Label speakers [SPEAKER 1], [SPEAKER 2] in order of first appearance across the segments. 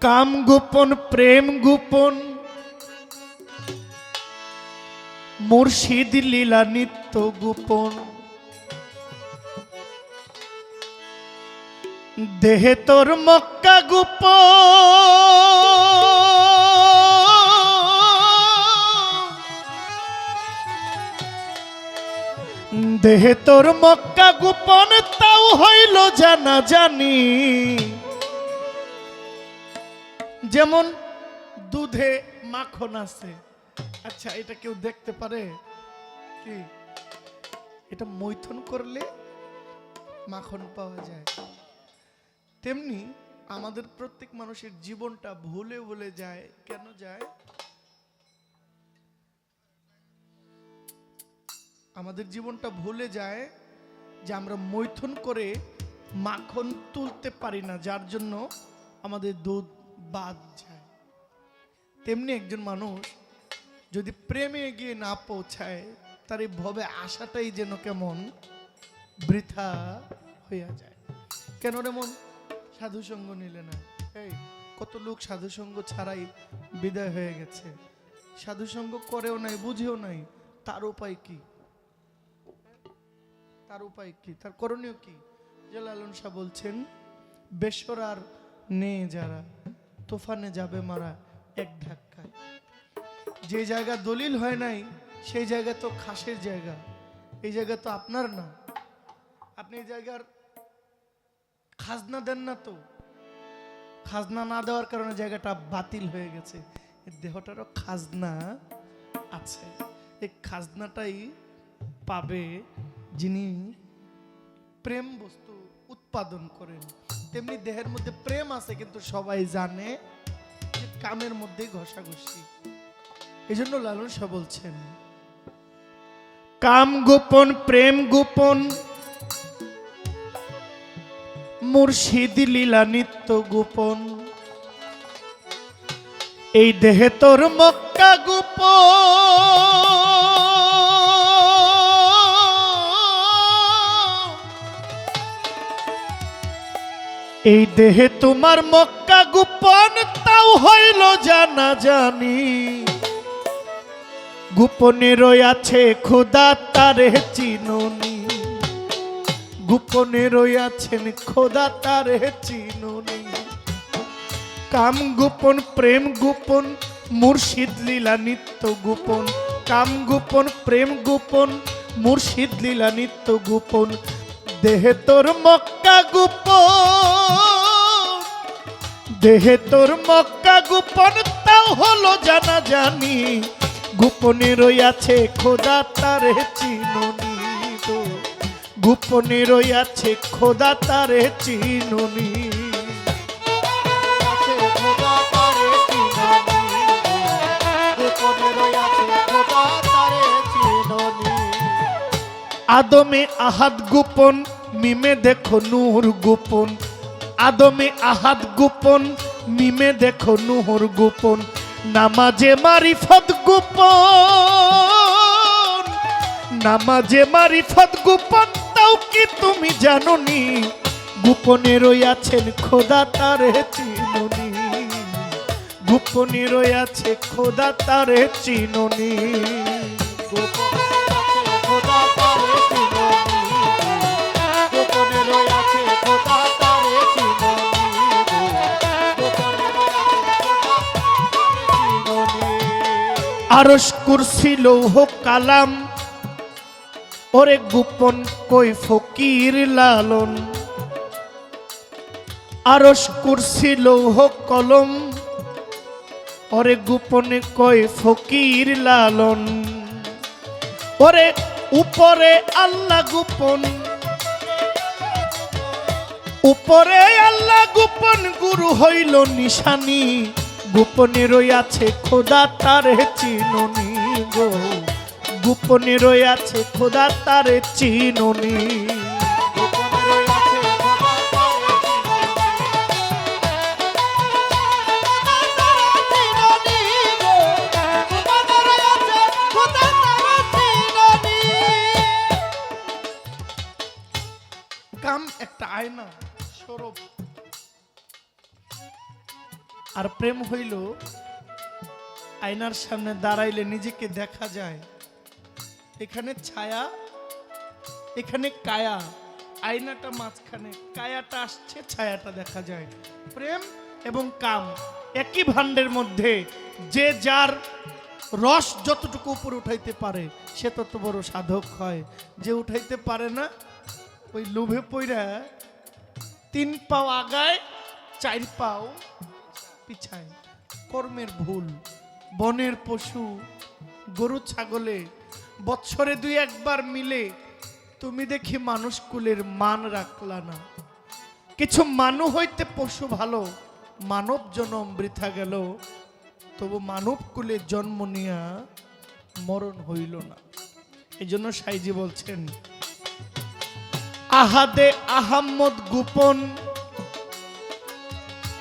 [SPEAKER 1] কাম গোপন, প্রেম গোপন। মুর্শিদ লীলা নিত্য গোপন। দেহে তোর মক্কা গোপন। দেহে তোর মক্কা গোপন, তাও হইল জানা জানি। যেমন দুধে মাখন আছে। আচ্ছা এটা কেউ দেখতে পারে? কি? এটা মৈথন করলে মাখন পাওয়া যায়। তেমনি আমাদের প্রত্যেক মানুষের জীবনটা ভুলে ভুলে যায়। কেন যায়? আমাদের জীবনটা ভুলে যায় যে আমরা মৈথুন করে মাখন তুলতে পারি না, যার জন্য আমাদের দুধ বাদ যায়। তেমনি একজন মানুষ যদি প্রেমে গিয়ে না পৌঁছায়, তার এই ভবে আশাটাই যেন কেমন বৃথা হইয়া যায়। কেন রেমন সাধু সঙ্গ নিলে না। এই, কত লোক সাধু সঙ্গ ছাড়াই বিদায় হয়ে গেছে। সাধু সঙ্গ করেও নাই, বুঝেও নাই, তার উপায় কি? তার উপায় কি? তার করণীয় কি? যে লালন শাহ বলছেন, বেসরার নেই যারা। তুফানে যাবে মারা এক ধাক্কায়। যে জায়গা দলিল হয় নাই, সেই জায়গা তো খাসের জায়গা। এই জায়গা তো আপনার না। আপনি এই জায়গার খাজনা দেন না তো। খাজনা না দেওয়ার কারণে জায়গাটা বাতিল হয়ে গেছে। দেহটারও খাজনা আছে। এই খাজনাটাই পাবে যিনি প্রেম বস্তু উৎপাদন করেন। তেমনি দেহের মধ্যে প্রেম আছে, কিন্তু সবাই জানে কামের মধ্যেই ঘষাঘষি। এই জন্য লালন শাহ বলছেন, কাম গোপন, প্রেম গোপন, মুর্শিদ লীলা নিত্য গোপন। এই দেহে তোর মক্কা গোপন। এই দেহে তোমার মক্কা গোপন, তাও হইল জানা জানি গোপনে রয়াছে খোদা তারে চিনুনি। গোপনে রয়াছেন খোদা তারে চিনুনি। কাম গোপন, প্রেম গোপন, মুর্শিদ লীলা নিত্য গোপন। কাম গোপন, প্রেম গোপন, মুর্শিদ লীলা নিত্য গোপন। দেহে তোর মক্কা গোপন। দেহে তোর মক্কা গোপন তাও হলো জানা জানি গোপনে রইয়াছে খোদা তারে চিনুনি তো। গোপনে রইয়াছে খোদা তারে চিনুনি। আদমে আহাদ গোপন মিমে দেখো নূর গোপন। আদমে আহাদ গোপন, মিমে দেখো নুহর গোপন, নামাজে মারিফত গোপন। নামাজে মারিফত গোপন, তাও কি তুমি জানোনি? গোপনে রইয়াছেন খোদা তারে চিনুনি। গোপনে রইয়াছে খোদা তারে চিনুনি। আরস কুরসি লৌহ কালাম। ওরে গোপন কই ফকির লালন। আরস কুরসি লৌহ কলম। ওরে গোপনে কই ফকির লালন। ওরে উপরে আল্লাহ গোপন। উপরে আল্লাহ গোপন, গুরু হইল নিশানি। গোপনে রইয়াছে খোদা তারে চিননি গো। গোপনে রইয়াছে খোদা তারে চিননি। কাম একটা আয়না আর প্রেম হইল আয়নার সামনে দাঁড়াইলে নিজেকে দেখা যায়। এখানে ছায়া, এখানে কায়া, আয়নাটা মাঝখানে, কায়াটা আসছে, ছায়াটা দেখা যায়। প্রেম এবং কাম একই ভাণ্ডের মধ্যে, যে যার রস যতটুকু উপরে উঠাইতে পারে, সে তত বড় সাধক হয়। যে উঠাইতে পারে না, ওই লোভে পইরা তিন পাও আগায়, চার পাও পিছায়, কর্মের ভুল, বনের পশু, গরু, ছাগলে, বৎসরে দুই একবার মিলে তুমি দেখি মানুষ কুলের মান রাখলা না। কিছু মানু হইতে পশু ভালো, মানব জনম বৃথা গেল, তবু মানব কুলে জন্ম নিয়া মরণ হইল না। এই জন্য সাইজি বলছেন, আহাদে আহাম্মদ গোপন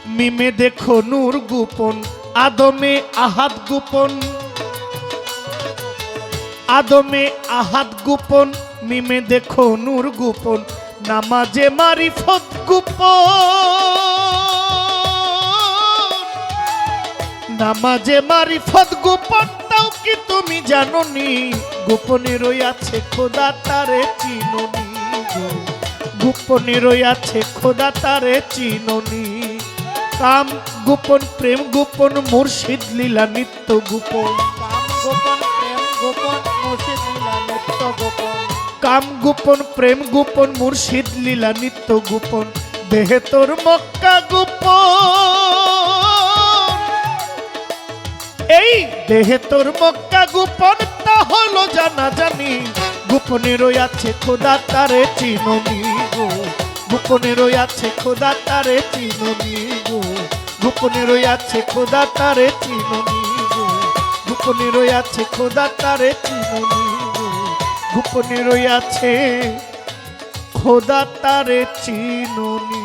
[SPEAKER 1] মিমে দেখো নূর গোপন, আদমে আহাত গোপন। আদমে আহাত গোপন, মিমে দেখো নূর গোপন, নামাজে মারিফত গোপন। নামাজে মারিফত গোপন, তাও কি তুমি জানোনি? গোপনে রইয়াছে খোদা, তারে চিননি গোপনে রইয়াছে খোদা, তারে চিননি কাম গোপন প্রেম গোপন মুর্শিদ লীলা নিত্য গোপন।
[SPEAKER 2] কাম গোপন প্রেম গোপন মুর্শিদ লীলা নিত্য গোপন।
[SPEAKER 1] কাম গোপন প্রেম গোপন মুর্শিদ লীলা নিত্য গোপন। দেহে তোর মক্কা গোপন। এই দেহে তোর মক্কা গোপন তা হলো জানা জানি। গোপনে রইয়াছে খোদা তারে চিননি গো। গোপনে রইয়াছে খোদা তারে চিননি গোপনে রয়াছে খোদা তারে চিননি গোপনে রয়াছে খোদা তারে চিননি গোপনে রয়াছে খোদা তারে চিননি